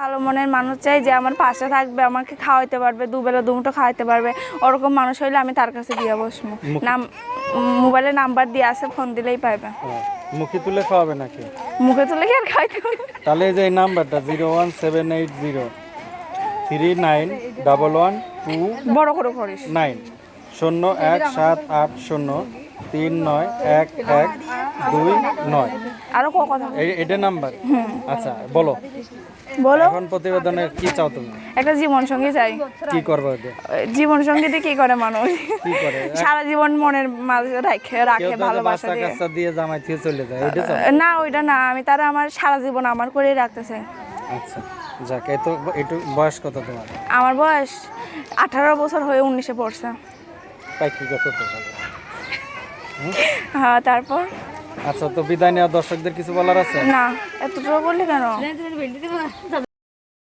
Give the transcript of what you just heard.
ভালো মনের মানুষ চাই যে আমার পাশে থাকবে আমাকে খাওয়াইতে পারবে দুবেলা দুমুটো খাওয়াইতে পারবে। ওরকম মানুষ হইলে আমি তার কাছে দিয়ে বসবো। নাম মোবাইলে নাম্বার দিয়ে আছে ফোন দিলেই পাইবে। মুখে তুলে খাওয়াবে নাকি? মুখে তুলে কি আর খাইতে তাহলে এই যে এই নাম্বারটা zero one seven eight zero three nine double one two বড় করে করিস। নাইন শূন্য এক সাত আট শূন্য তিন নয় এক এক দুই নয়। আরও কথা এটা নাম্বার? আচ্ছা বলো। বলো। এখন প্রতিবেদনের কি চাও তুমি? একটা জীবন সঙ্গী চাই। কি করবে জীবন সঙ্গীতে কি করে মানুষ? কি করে? সারা জীবন মনের মাঝে রাখে রাখে ভালোবাসা দিয়ে। কাচ্চা দিয়ে জামাই থেকে চলে যায় না ওইটা না। আমি তারা আমার সারা জীবন আমার করেই রাখতে চাই আচ্ছা যাক এই তো একটু বয়স কত তোমার? আমার বয়স আঠারো বছর হয়ে উনিশে পড়ছে। তাই কি তো হ্যাঁ তারপর? আচ্ছা তো বিদায় নেওয়া দর্শকদের কিছু বলার আছে? না এতটুকু বললি কেন?